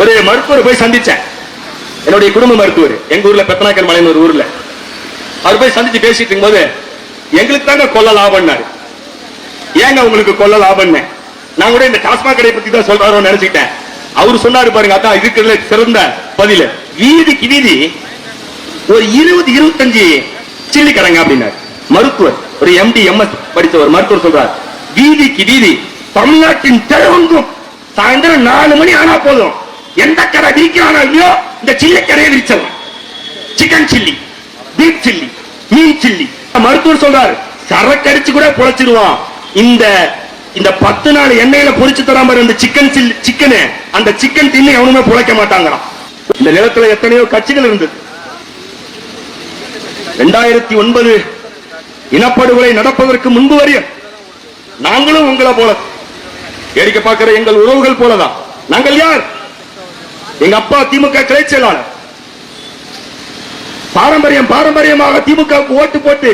ஒரு மருத்துவர் போய் சந்திச்சேன். என்னுடைய குடும்ப மருத்துவர் எங்க ஊர்ல பெத்தனாக்கர் மலைன்னு ஒரு ஊர்ல. அவர் போய் சந்திச்சு பேசிட்டு இருக்கும்போது எங்களுக்கு தாங்க கொல்ல லாபம்னாரு. ஏங்க உங்களுக்கு கொல்ல லாபம்னு? நான் கூட இந்த டாஸ்மாக் கடையை பத்தி தான் சொல்றாரோ நினைச்சுக்கிட்டேன். அவர் சொன்னாரு பாருங்க அதான் இருக்கிறதுல சிறந்த பதில். வீதிக்கு வீதி ஒரு இருபது இருபத்தஞ்சு சில்லி கடைங்க அப்படின்னாரு. மருத்துவர் ஒரு எம்டி எம்எஸ் படித்த ஒரு மருத்துவர் சொல்றார் வீதிக்கு வீதி தமிழ்நாட்டின் தெருவெங்கும் சாயந்தரம் நாலு மணி ஆனா போதும். எந்த கடை விரிக்கிறானோ இல்லையோ இந்த சில்லி கடையை விரிச்சிடலாம் சிக்கன் சில்லி பீஃப் சில்லி மீன் சில்லி மருத்துவர் சொல்றாரு சரக்கடிச்சு கூட பொழைச்சிருவான். இந்த இந்த பத்து நாள் எண்ணெயில பொறிச்சு தராம பாரு இந்த சிக்கன் சில்லி சிக்கனு அந்த சிக்கன் தின்னு எவனுமே பொழைக்க மாட்டாங்களாம். இந்த நிலத்துல எத்தனையோ கட்சிகள் இருந்தது. ரெண்டாயிரத்தி ஒன்பது இனப்படுகொலை நடப்பதற்கு முன்பு வரையும் நாங்களும் உங்களை போல வேடிக்கை பார்க்கிற எங்கள் உறவுகள் போலதான். நாங்கள் யார்? எங்க அப்பா திமுக கிளை செயலாளர். பாரம்பரியம் பாரம்பரியமாக திமுக ஓட்டு போட்டு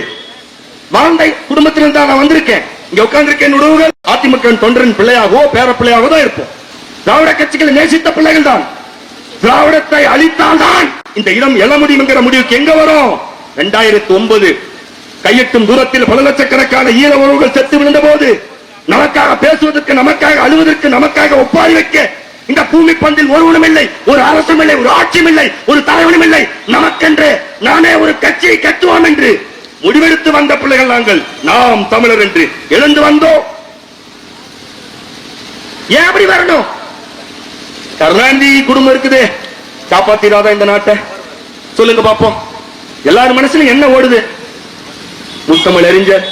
வாழ்ந்த குடும்பத்திலிருந்து நான் வந்திருக்கேன். இங்க உட்கார்ந்திருக்கேன் உறவுகள். அதிமுக தொண்டரின் பிள்ளையாகவோ பேர பிள்ளையாகவோ தான் இருப்போம். திராவிட கட்சிகளை நேசித்த பிள்ளைகள் தான். திராவிடத்தை அழித்தால்தான் இந்த இடம் எழ முடியும் என்கிற முடிவுக்கு எங்க வரும்? ரெண்டாயிரத்தி ஒன்பது கையெட்டும் தூரத்தில் பல லட்சக்கணக்கான ஈர உறவுகள் செத்து விழுந்த போது நமக்காக பேசுவதற்கு நமக்காக அழுவதற்கு நமக்காக ஒப்பாளி வைக்க இந்த பூமி பந்தில் ஒருவனும் இல்லை ஒரு அரசும் இல்லை ஒரு ஆட்சியும் இல்லை ஒரு தலைவனும் இல்லை. நமக்கென்று நானே ஒரு கட்சியை கட்டுவோம் என்று முடிவெடுத்து வந்த பிள்ளைகள் நாங்கள் நாம் தமிழர் என்று எழுந்து வந்தோம். ஏன் அப்படி வரணும்? கருணாநிதி குடும்பம் இருக்குதே காப்பாத்திராதா இந்த நாட்டை. சொல்லுங்க பாப்போம். எல்லாரும் மனசுல என்ன ஓடுது? முத்தமிழ் அறிஞர்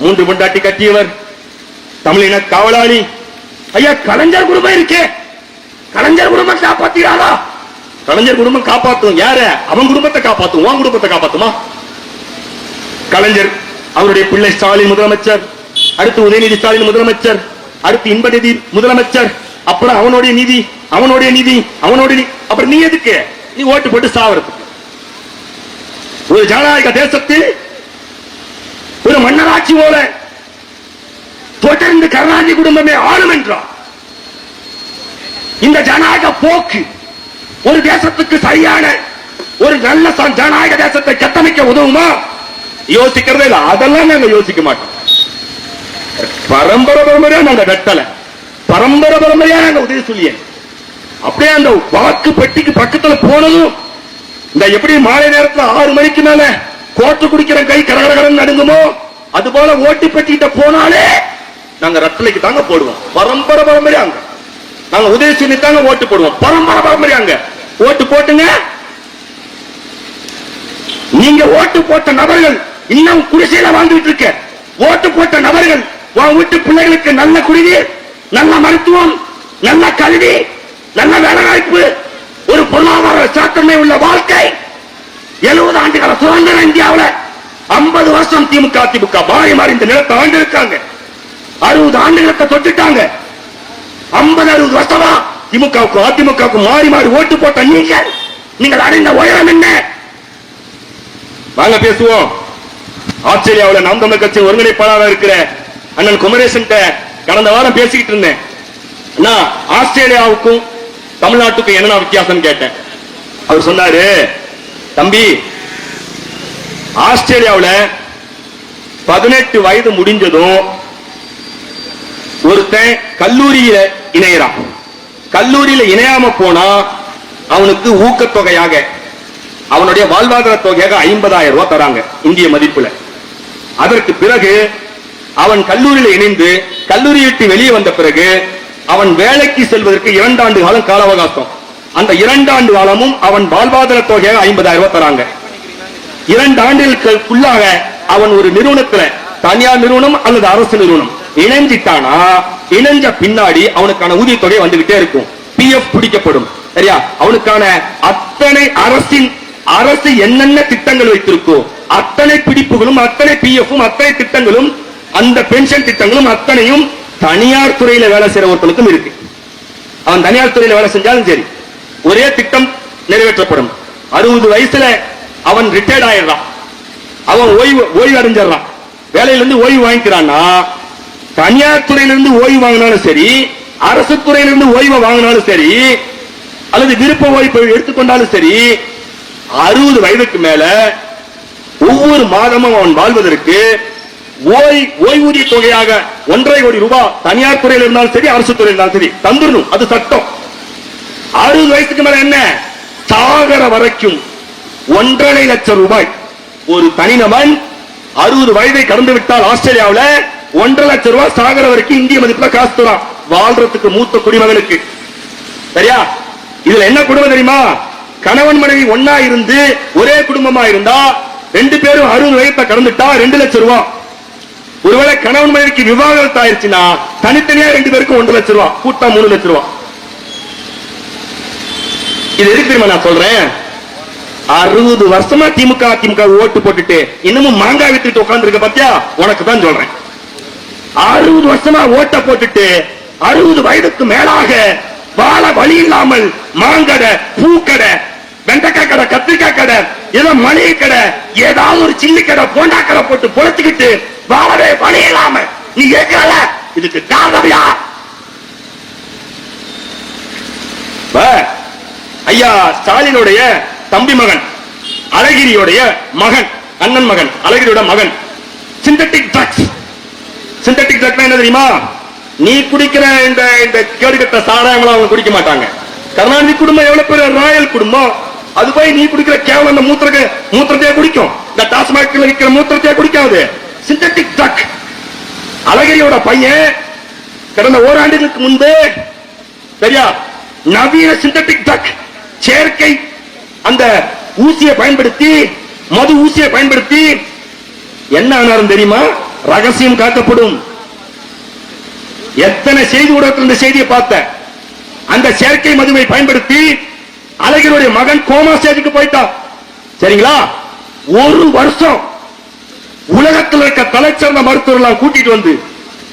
மூன்று பொண்டாட்டி கட்டியவர் தமிழின காவலாளி. ஐயா கலைஞர் குடும்பம் இருக்கே. கலைஞர் கலைஞர் குடும்பம் காப்பாத்தும். யார? அவன் குடும்பத்தை காப்பாத்தும். உன் குடும்பத்தை காப்பாத்துமா? கலைஞர் அவருடைய பிள்ளை ஸ்டாலின் முதலமைச்சர் அடுத்து உதயநிதி ஸ்டாலின் முதலமைச்சர் அடுத்து இன்பநிதி முதலமைச்சர் அப்புறம் அவனுடைய நிதி அவனுடைய நிதி அவனுடைய நிதி. அப்புறம் நீ எதுக்கு? நீ ஓட்டு போட்டு சாவறதுக்கு. ஒரு ஜனநாயக தேசத்தில் ஒரு மன்னராட்சி போல தொடர்ந்து கருணாநிதி குடும்பமே ஆளும் என்றான். இந்த ஜனநாயக போக்கு ஒரு தேசத்துக்கு சரியான ஒரு நல்ல ச- ஜனநாயக தேசத்தை கட்டமைக்க உதவுமா? யோசிக்கிறதே இல்லை. அதெல்லாம் நாங்க யோசிக்க மாட்டோம். பரம்பரை பரம்பரையா நாங்க வெட்டல. பரம்பரை பரம்பரையா நாங்க உதவி சொல்லிய. அப்படியே அந்த வாக்கு பெட்டிக்கு பக்கத்துல போனதும் இந்த எப்படி மாலை நேரத்துல ஆறு மணிக்கு மேல கோட்டு குடிக்கிற கை கரகரகரன்னு நடுங்குமோ அது போல ஓட்டி பெட்டிக்கிட்ட போனாலே நாங்க ரத்தலைக்கு தாங்க போடுவோம். பரம்பரை பரம்பரையாங்க நாங்க உதவி சொல்லி தாங்க ஓட்டு போடுவோம். பரம்பரை பரம்பரையாங்க ஓட்டு போட்டுங்க. நீங்க ஓட்டு போட்ட நபர்கள் இன்னும் குடிசையில வாழ்ந்துட்டு இருக்க. ஓட்டு போட்ட நபர்கள் உன் வீட்டு பிள்ளைகளுக்கு நல்ல குடிநீர் நல்ல மருத்துவம் நல்ல கல்வி நல்ல வேலைவாய்ப்பு ஒரு பொருளாதார சாத்தமே உள்ள வாழ்க்கை. எழுபது ஆண்டுகால சுதந்திர இந்தியாவுல ஐம்பது வருஷம் திமுக திமுக மாறி மாறி இந்த நிலத்தை ஆண்டு இருக்காங்க அறுபது ஆண்டுகளுக்கு தொட்டுட்டாங்க. ஐம்பது அறுபது வருஷமா திமுகவுக்கும் அதிமுகவுக்கும் மாறி மாறி ஓட்டு போட்ட நீங்கள் நீங்கள் அடைந்த உயரம் என்ன? வாங்க பேசுவோம். ஆஸ்திரேலியாவுல நாம் தமிழர் கட்சி ஒருங்கிணைப்பாளராக இருக்கிற அண்ணன் குமரேசன் கடந்த வாரம் பேசிக்கிட்டு இருந்தேன். நான் ஆஸ்திரேலியாவுக்கும் தமிழ்நாட்டுக்கும் என்ன வித்தியாசம் கேட்டேன். அவர் சொன்னாரு தம்பி ஆஸ்திரேலியாவுல பதினெட்டு வயது முடிஞ்சதும் ஒருத்தன் கல்லூரியில இணையறான் கல்லூரியில இணையாம போனா அவனுக்கு ஊக்கத்தொகையாக அவனுடைய வாழ்வாதார தொகையாக ஐம்பதாயிரம் ரூபாய் தராங்க இந்திய மதிப்புல. அதற்கு பிறகு அவன் கல்லூரியில இணைந்து கல்லூரி விட்டு வெளியே வந்த பிறகு அவன் வேலைக்கு செல்வதற்கு இரண்டாண்டு காலம் கால அவகாசம் அந்த இரண்டாண்டு காலமும் அவன் வாழ்வாதார தொகையாக ஐம்பதாயிரம் ரூபாய் தராங்க. இரண்டு ஆண்டுகளுக்குள்ளாக அவன் ஒரு நிறுவனத்துல தனியார் நிறுவனம் அல்லது அரசு நிறுவனம் இணைஞ்சிட்டானா இணைஞ்ச பின்னாடி அவனுக்கான ஊதிய தொகை வந்துகிட்டே இருக்கும். பிஎஃப் பிடிக்கப்படும். சரியா? அவனுக்கான அத்தனை அரசின் அரசு என்னென்ன திட்டங்கள் வைத்திருக்கோ அத்தனை பிடிப்புகளும் அத்தனை பிஎஃப்பும் அத்தனை திட்டங்களும் அந்த பென்ஷன் திட்டங்களும் அத்தனையும் தனியார் துறையில வேலை செய்யற ஒருத்தனுக்கும் இருக்கு. அவன் தனியார் துறையில வேலை செஞ்சாலும் சரி ஒரே திட்டம் நிறைவேற்றப்படும். அறுபது வயசுல அவன் ரிட்டையர்ட் ஆயிடுறான். அவன் ஓய்வு ஓய்வு அடைஞ்சிடறான் வேலையில இருந்து ஓய்வு வாங்கிக்கிறான்னா தனியார் துறையிலிருந்து ஓய்வு வாங்கினாலும் சரி அரசு துறையிலிருந்து ஓய்வை வாங்கினாலும் சரி அல்லது விருப்ப ஓய்வு எடுத்துக்கொண்டாலும் சரி அறுபது வயதுக்கு மேல ஒவ்வொரு மாதமும் அவன் வாழ்வதற்கு ஓய் ஓய்வூதிய தொகையாக ஒன்றரை கோடி ரூபாய் தனியார் துறையில் இருந்தாலும் சரி அரசு துறையில் இருந்தாலும் சரி தந்துடணும். அது சட்டம். அறுபது வயசுக்கு மேல என்ன? சாகர வரைக்கும் ஒன்றரை லட்சம் ரூபாய். ஒரு தனிநபன் அறுபது வயதை கடந்து விட்டால் ஆஸ்திரேலியாவில் ஒன்றரை லட்சம் ரூபாய் சாகர வரைக்கும் இந்திய மதிப்புல காசு தரும் வாழ்றதுக்கு மூத்த குடிமகனுக்கு. சரியா? இதுல என்ன குடும்பம் தெரியுமா? கணவன் மனைவி ஒன்னா இருந்து ஒரே குடும்பமா இருந்தா ரெண்டு பேரும் அறுபது வயத்தை கடந்துட்டா ரெண்டு லட்சம் ரூபாய் ஒருவேளை கணவன் மனைவிக்கு விவாகரத்து ஆயிருச்சுன்னா தனித்தனியா ரெண்டு பேருக்கும் ஒன்றரை லட்சம் ரூபாய் கூட்டா மூணு லட்சம் ரூபாய் இது எதுக்கு தெரியுமா நான் சொல்றேன்? அறுபது வருஷமா திமுக திமுக ஓட்டு போட்டுட்டு இன்னமும் மாங்காய் வித்துட்டு உட்கார்ந்து பாத்தியா? உனக்கு தான் சொல்றேன். அறுபது வருஷமா ஓட்ட போட்டுட்டு அறுபது வயதுக்கு மேலாக வாழ வழி இல்லாமல் மாங்கடை பூக்கடை வெண்டைக்காய் கடை கத்திரிக்காய் கடை ஏதோ மளிகை கடை ஏதாவது ஒரு சில்லி கடை போண்டா கடை போட்டு பொழைச்சுக்கிட்டு வாழவே வழி இல்லாம நீ கேட்கல இதுக்கு காரணம் யார் ஐயா ஸ்டாலினுடைய தம்பி மகன் அழகிரியுடைய மகன் அண்ணன் மகன் அழகிரியோட மகன். சிந்தட்டிக் ட்ரக்ஸ் சிந்தட்டிக் ட்ரக்னா என்ன தெரியுமா? நீ குடிக்கிற இந்த இந்த கேடுகட்ட சாராயங்களும் அவங்க குடிக்க மாட்டாங்க. கருணாநிதி குடும்பம் எவ்வளவு பெரிய ராயல் குடும்பம். அது போய் நீ குடிக்கிற கேவலம் அந்த மூத்திரக்கு மூத்திரத்தையே குடிக்கும். இந்த டாஸ்மாக்ல விற்கிற மூத்திரத்தையே குடிக்காது. சிந்தட்டிக் ட்ரக் அழகிரியோட பையன் கடந்த ஓராண்டுகளுக்கு முன்பு சரியா? நவீன சிந்தட்டிக் ட்ரக் செயற்கை அந்த ஊசியை பயன்படுத்தி மது ஊசியை பயன்படுத்தி என்ன ஆனாரும் தெரியுமா? ரகசியம் காக்கப்படும். எத்தனை செய்தி ஊடகத்தில் இந்த செய்தியை பார்த்த? அந்த செயற்கை மதுவை பயன்படுத்தி அழகினுடைய மகன் கோமா ஸ்டேஜுக்கு போயிட்டான். சரிங்களா? ஒரு வருஷம் உலகத்தில் இருக்க தலைச்சிறந்த மருத்துவர்கள் கூட்டிட்டு வந்து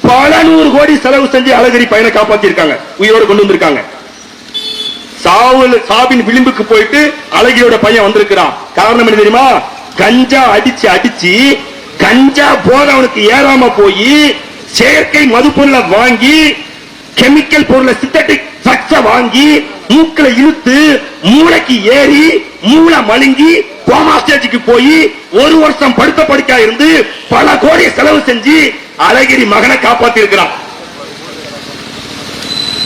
பல நூறு கோடி செலவு செஞ்சு அழகிரி பையனை காப்பாத்தி இருக்காங்க உயிரோடு கொண்டு வந்திருக்காங்க. சாவுல சாவின் விளிம்புக்கு போயிட்டு அழகியோட பையன் வந்திருக்கிறான். காரணம் என்ன தெரியுமா? கஞ்சா அடிச்சு அடிச்சு கஞ்சா போத அவனுக்கு ஏறாம போய் செயற்கை மது பொருளை வாங்கி கெமிக்கல் பொருளை சிந்தட்டிக் சக்ச வாங்கி மூக்குல இழுத்து மூளைக்கு ஏறி மூளை மழுங்கி கோமா ஸ்டேஜுக்கு போய் ஒரு வருஷம் படுத்த படுக்கா இருந்து பல கோடி செலவு செஞ்சு அழகிரி மகனை காப்பாத்தி இருக்கிறான்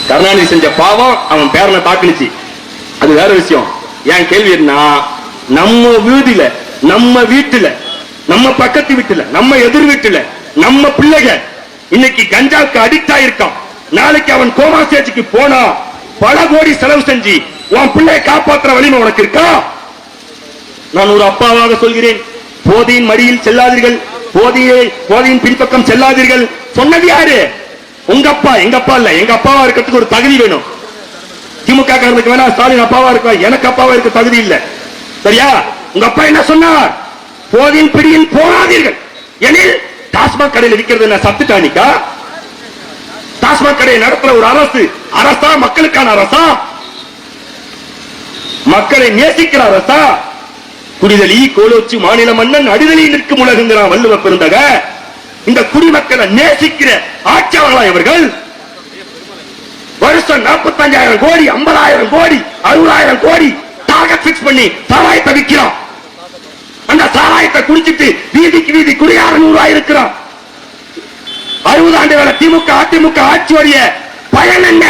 கருணாநிதி செஞ்ச பாவம் அவன் பேரனை தாக்குனுச்சு. அது வேற விஷயம். என் கேள்வி என்ன நம்ம வீதியில நம்ம வீட்டுல நம்ம பக்கத்து வீட்டுல நம்ம எதிர் வீட்டுல நம்ம பிள்ளைக இன்னைக்கு கஞ்சாவுக்கு அடிக்ட் ஆயிருக்கான். நாளைக்கு அவன் கோமா ஸ்டேஜுக்கு போனா பல கோடி செலவு செஞ்சு உன் பிள்ளையை காப்பாத்துற வலிமை உனக்கு இருக்கா? நான் ஒரு அப்பாவாக சொல்கிறேன். போதையின் மடியில் செல்லாதீர்கள். போதையை போதையின் பின்பக்கம் செல்லாதீர்கள். சொன்னது யாரு? உங்க அப்பா. எங்க அப்பா இல்ல. எங்க அப்பாவா இருக்கிறதுக்கு ஒரு தகுதி வேணும். திமுக காரனுக்கு வேணா ஸ்டாலின் அப்பாவா இருக்கா? எனக்கு அப்பாவா இருக்க தகுதி இல்ல. சரியா? உங்க அப்பா என்ன சொன்னார்? போதின் பிடியில் போகாதீர்கள். எனில் டாஸ்மாக் கடையில் விற்கிறது என்ன சத்து டானிக்கா? டாஸ்மாக் கடையை நடத்துற ஒரு அரசு அரசா? மக்களுக்கான அரசா? மக்களை நேசிக்கிற அரசா? குடிதலி கோலோச்சி மாநில மன்னன் அடிதலி நிற்கும் உலகங்கிறான் வள்ளுவ பெருந்தக இந்த குடிமக்களை நேசிக்கிற ஆட்சியாளர்களா இவர்கள் வருஷம் நாற்பத்தஞ்சாயிரம் கோடி ஐம்பதாயிரம் கோடி அறுபதாயிரம் கோடி டார்கெட் பிக்ஸ் பண்ணி சாராயத்தை விற்கிறோம் அந்த சாராயத்தை குடிச்சிட்டு வீதிக்கு வீதி குடிகாரன் உருவாயிருக்கிறான் அறுபது ஆண்டு வேலை திமுக அதிமுக ஆட்சி வரிய பயன் என்ன?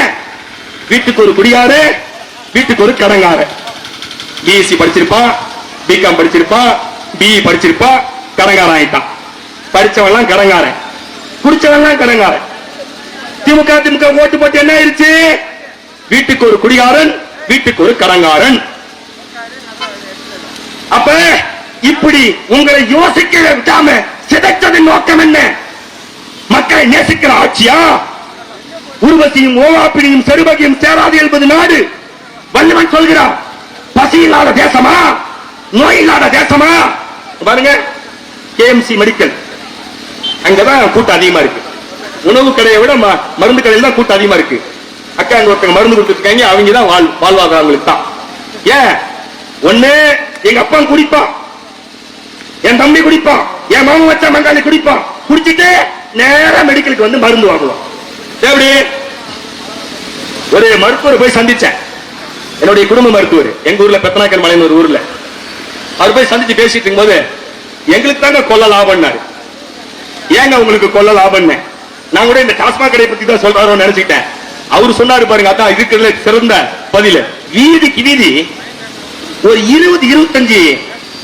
வீட்டுக்கு ஒரு குடியாரு வீட்டுக்கு ஒரு கடங்காரு. பிஎஸ்சி படிச்சிருப்பான் பிகாம் படிச்சிருப்பான் பிஇ படிச்சிருப்பான் கடங்காரன் ஆயிட்டான். படிச்சவன் எல்லாம் கடங்காரன். குடிச்சவன் எல்லாம் கடங்காரன். திமுக திமுக ஓட்டு போட்டு என்ன ஆயிருச்சு? வீட்டுக்கு ஒரு குடிகாரன் வீட்டுக்கு ஒரு கடங்காரன். அப்ப இப்படி உங்களை யோசிக்க விடாம சிதைச்சதின் நோக்கம் என்ன? மக்களை நேசிக்கிற ஆட்சியா? உருவசியும் ஓவாப்பினியும் செருபகியும் சேராது என்பது நாடு. வல்லவன் சொல்கிறார் பசி இல்லாத தேசமா? நோய் இல்லாத தேசமா? பாருங்க கேஎம்சி மெடிக்கல். அங்கதான் கூட்டம் அதிகமா இருக்கு. உணவு கடையை விட ம- மருந்து கடையில் தான் கூட்டம் அதிகமா இருக்கு. அக்கா அங்க ஒருத்தங்க மருந்து கொடுத்துருக்காங்க அவங்க தான் வாழ் வாழ்வாதாரங்களுக்கு தான். ஏன்? ஒண்ணு எங்க அப்பா குடிப்பான். என் தம்பி குடிப்பான். என் மாமன் வச்சா மங்காளி குடிப்பான். குடிச்சிட்டு நேரா மெடிக்கலுக்கு வந்து மருந்து வாங்குவான். எப்படி? ஒரு மருத்துவர் போய் சந்திச்சேன். என்னுடைய குடும்ப மருத்துவர். எங்க ஊர்ல பெத்தனாக்கர் மலைன்னு ஒரு ஊர்ல. அவர் போய் சந்திச்சு பேசிட்டு இருக்கும்போது எங்களுக்கு தாங்க கொல்ல லாபம்னாரு. ஏங்க உங்களுக்கு கொல்ல லாபம்னு? நான் கூட இந்த டாஸ்மாக் கடையை பத்தி தான் சொல்றாரோ நினைச்சுக்கிட்டேன். அவரு சொன்னாரு பாருங்க அதான் இருக்கிறதுல சிறந்த பதில். வீதிக்கு வீதி ஒரு இருபது இருபத்தஞ்சு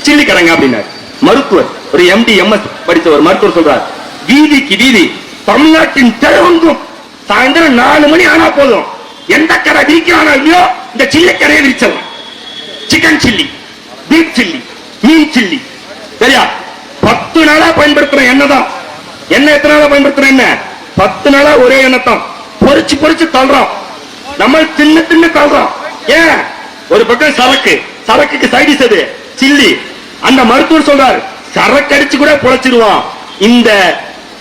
சில்லி கடைங்க அப்படின்னாரு. மருத்துவர் ஒரு எம்டி எம்எஸ் படிச்ச ஒரு மருத்துவர் சொல்றார் வீதிக்கு வீதி தமிழ்நாட்டின் தெருவெங்கும் சாயந்தரம் நாலு மணி ஆனா போதும். எந்த கடை விரிக்கிறானோ இல்லையோ இந்த சில்லி கடையை விரிச்சிடலாம். சிக்கன் சில்லி பீஃப் சில்லி மீன் சில்லி சரியா? பத்து நாளா பயன்படுத்துற எண்ணெய் தான் எண்ணெய் எத்தனை நாளா பயன்படுத்துற எண்ணெய் பத்து நாளா ஒரே எண்ணெய் தான் பொரிச்சு பொரிச்சு தள்ளுறோம். நம்ம தின்னு தின்னு தள்ளுறோம். ஏன்? ஒரு பக்கம் சரக்கு சரக்குக்கு சைடிஸ் அது சில்லி அந்த மருத்துவர் சொல்றார் சரக்கடிச்சு கூட பொழைச்சிருவான். இந்த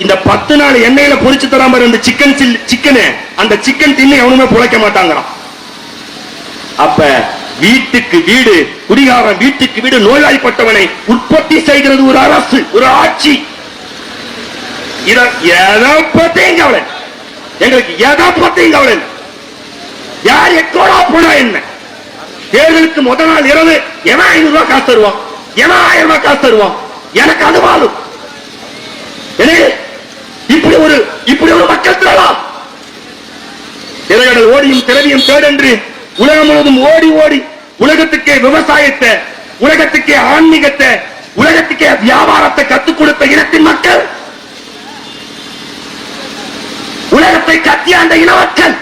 இந்த பத்து நாள் எண்ணெயில பொறிச்சு தராம இருந்த சிக்கன் சில்லி சிக்கனு அந்த சிக்கன் தின்னு எவனுமே பொழைக்க மாட்டாங்கிறான் அப்ப வீட்டுக்கு வீடு குடிகாரன் வீட்டுக்கு வீடு நோயாளிப்பட்டவனை உற்பத்தி செய்கிறது ஒரு அரசு ஒரு ஆட்சி. எதை பத்தியும் கவலை எங்களுக்கு எதை பத்தியும் கவலை யார் எக்கோடா போனா என்ன? தேர்தலுக்கு முதல் நாள் இரவு எவன் ஐநூறு ரூபாய் காசு தருவான்? எவன் ஆயிரம் ரூபாய் காசு தருவான்? எனக்கு அது வாழும். இப்படி ஒரு இப்படி ஒரு மக்கள் திரளாம். திரையடல் ஓடியும் திரவியும் தேடென்று உலகம் முழுவதும் ஓடி ஓடி உலகத்துக்கே விவசாயத்தை உலகத்துக்கே ஆன்மீகத்தை உலகத்துக்கே வியாபாரத்தை கத்துக் கொடுத்த இனத்தின் மக்கள் உலகத்தை கத்தியாண்ட இன மக்கள்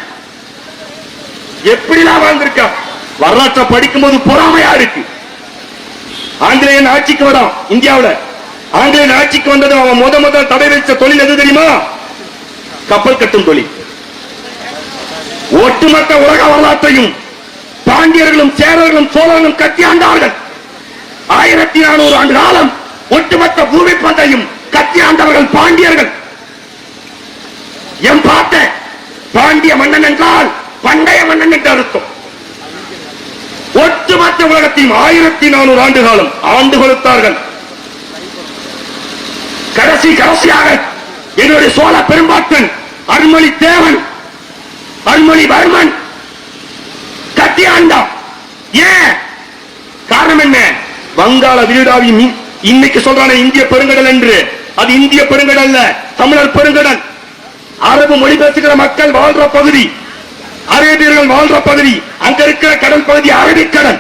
எப்படிலாம் வாழ்ந்திருக்கா வரலாற்றை படிக்கும்போது பொறாமையா இருக்கு. ஆங்கிலேயன் ஆட்சிக்கு வரான் இந்தியாவில. ஆங்கிலேயன் ஆட்சிக்கு வந்தது அவன் முத முத தடை வைத்த தொழில் எது தெரியுமா? கப்பல் கட்டும் தொழில். ஒட்டுமொத்த உலக வரலாற்றையும் பாண்டியர்களும் சேரர்களும் சோழர்களும் கட்டி ஆண்டார்கள். ஆயிரத்தி நானூறு ஆண்டு காலம் ஒட்டுமொத்த பூமி பந்தையும் கட்டி ஆண்டவர்கள் பாண்டியர்கள். என் பார்த்த பாண்டிய மன்னன் என்றால் பண்டைய மன்னன் என்று அர்த்தம். ஒட்டுமொத்த உலகத்தையும் ஆயிரத்தி நானூறு ஆண்டு காலம் ஆண்டு கொடுத்தார்கள். கடைசி கடைசியாக என்னுடைய சோழ பெரும்பாட்டன் அருள்மொழி தேவன் அருள்மொழி வர்மன் கட்டி ஏன்? காரணம் என்ன? வங்காள விரிடாவி இன்னைக்கு சொல்றான இந்திய பெருங்கடல் என்று. அது இந்திய பெருங்கடல் தமிழர் பெருங்கடல். அரபு மொழி பேசுகிற மக்கள் வாழ்ற பகுதி. அரேபியர்கள் வாழ்ற பகுதி அங்க இருக்கிற கடல் பகுதி அரபிக்கடல்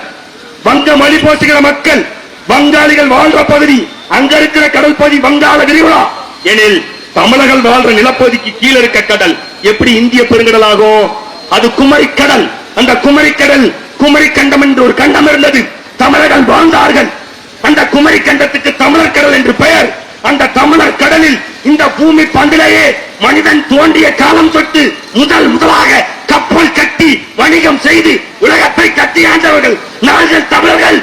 வங்க மொழி போசுகிற மக்கள் வங்காளிகள் வாழ்ற பகுதி அங்க இருக்கிற கடல் பகுதி வங்காள விரிகுடா. எனில் தமிழர்கள் வாழ்ற நிலப்பகுதிக்கு கீழே இருக்க கடல் எப்படி இந்திய பெருங்கடல் ஆகும் அது குமரி கடல். அந்த குமரி கடல் குமரி கண்டம் என்று ஒரு கண்டம் இருந்தது. தமிழர்கள் வாழ்ந்தார்கள். அந்த குமரி கண்டத்துக்கு தமிழர் கடல் என்று பெயர். அந்த தமிழர் கடலில் இந்த பூமி பந்திலேயே மனிதன் தோண்டிய காலம் தொட்டு முதல் முதலாக கப்பல் கட்டி வணிகம் செய்து உலகத்தை கட்டி ஆண்டவர்கள் நாங்கள் தமிழர்கள்.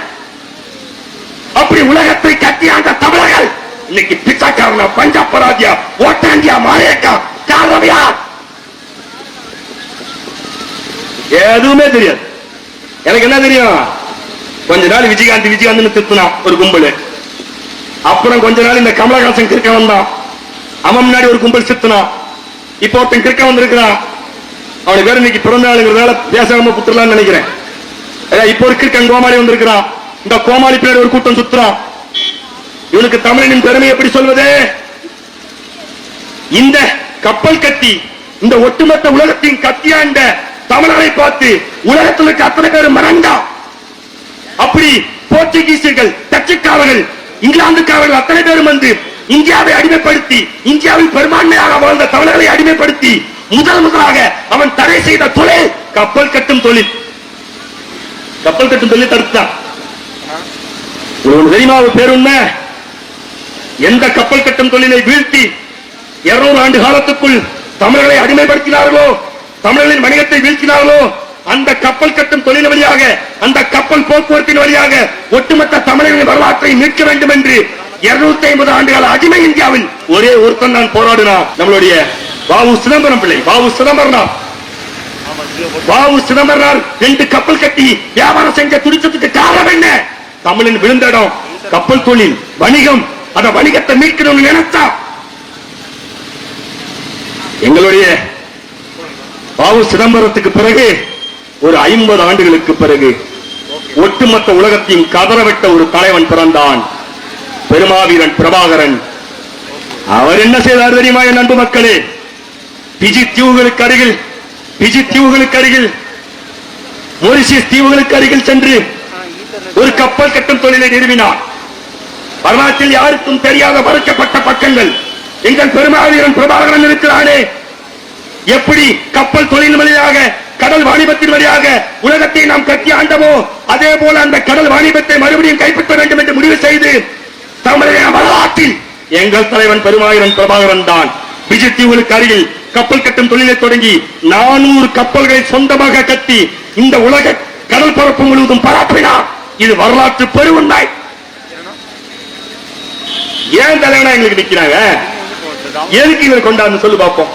அப்படி உலகத்தை கட்டி ஆண்ட தமிழர்கள். இன்னைக்கு பிச்சைக்காரனா பஞ்சாப் பராஜியா ஓட்டாண்டியா மாரியக்கா காரணமையா எதுவுமே தெரியாது. எனக்கு என்ன தெரியும்? கொஞ்ச நாள் விஜயகாந்த் விஜயகாந்த் திட்டுனான் ஒரு கும்பல். அப்புறம் கொஞ்ச நாள் இந்த கமலஹாசன் கிருக்க வந்தான். அவன் முன்னாடி ஒரு கும்பல் சித்துனான். இப்போ ஒருத்தன் கிறுக்க வந்திருக்கிறான். அவனுக்கு வேற இன்னைக்கு பிறந்த நாளுங்கிறதால பேசாம புத்துலாம்னு நினைக்கிறேன். இப்போ ஒரு கிறுக்கன் கோமாளி வந்திருக்கிறான். இந்த கோமாளி பின்னாடி ஒரு கூட்டம் சுத்துறான். இவனுக்கு தமிழனின் பெருமை எப்படி சொல்வது? இந்த கப்பல் கட்டி இந்த ஒட்டுமொத்த உலகத்தின் கத்தியாண்ட தமிழரை பார்த்து உலகத்தில் இருக்க அத்தனை பேர் மறந்தா? அப்படி போர்ச்சுகீசியர்கள் டச்சுக்காரர்கள் இங்கிலாந்துக்காரர்கள் அத்தனை பேரும் வந்து இந்தியாவை அடிமைப்படுத்தி இந்தியாவில் பெரும்பான்மையாக வாழ்ந்த தமிழர்களை அடிமைப்படுத்தி முதல் முதலாக அவன் தடை செய்த தொழில் கப்பல் கட்டும் தொழில். கப்பல் கட்டும் தொழில் தடுத்தான். தெரியுமா பேருண்மை எந்த கப்பல் கட்டும் தொழிலை வீழ்த்தி இருநூறு ஆண்டு காலத்துக்குள் தமிழர்களை அடிமைப்படுத்தினார்களோ தமிழர்களின் வணிகத்தை வீழ்த்தினார்களோ அந்த கப்பல் கட்டும் தொழில் வழியாக அந்த கப்பல் போக்குவரத்தின் வழியாக ஒட்டுமொத்த தமிழர்களின் வரலாற்றை மீட்க வேண்டும் என்று இருநூத்தி ஐம்பது ஆண்டுகால அடிமை இந்தியாவில் ஒரே ஒருத்தன் தான் போராடினா நம்மளுடைய பாபு சிதம்பரம் பிள்ளை பாபு சிதம்பரம் பாபு சிதம்பரம் ரெண்டு கப்பல் கட்டி வியாபாரம் செஞ்ச துடிச்சதுக்கு காரணம் என்ன? தமிழின் விழுந்த இடம் கப்பல் தொழில் வணிகம். அந்த வணிகத்தை மீட்கணும்னு நினைச்சா? எங்களுடைய பாபு சிதம்பரத்துக்கு பிறகு ஒரு ஐம்பது ஆண்டுகளுக்கு பிறகு ஒட்டுமொத்த உலகத்தையும் கதறவிட்ட ஒரு தலைவன் பிறந்தான். பெருமாவீரன் பிரபாகரன். அவர் என்ன செய்தார் தெரியுமா என் அன்பு மக்களே? பிஜி தீவுகளுக்கு அருகில் பிஜி தீவுகளுக்கு அருகில் மொரிசியஸ் தீவுகளுக்கு அருகில் சென்று ஒரு கப்பல் கட்டும் தொழிலை நிறுவினார். வரலாற்றில் யாருக்கும் தெரியாத மறுக்கப்பட்ட பக்கங்கள். எங்கள் பெருமாவீரன் பிரபாகரன் இருக்கிறானே. எப்படி கப்பல் தொழில் வழியாக கடல் வாணிபத்தின் வழியாக உலகத்தை நாம் கட்டி ஆண்டமோ அதே போல அந்த கடல் வாணிபத்தை மறுபடியும் கைப்பற்ற வேண்டும் என்று முடிவு செய்து தமிழக வரலாற்றில். எங்கள் தலைவன் பெருமாயிரன் பிரபாகரன் தான். தீவுகளுக்கு அருகில் கப்பல் கட்டும் தொழிலை தொடங்கி நானூறு கப்பல்களை சொந்தமாக கட்டி இந்த உலக கடல் பரப்பு முழுவதும் பரப்பினார். இது வரலாற்று பெருவுண்மை. ஏன் தலைவனா எங்களுக்கு நிக்கிறாங்க? எதுக்கு இவர் கொண்டாந்து சொல்லு பார்ப்போம்.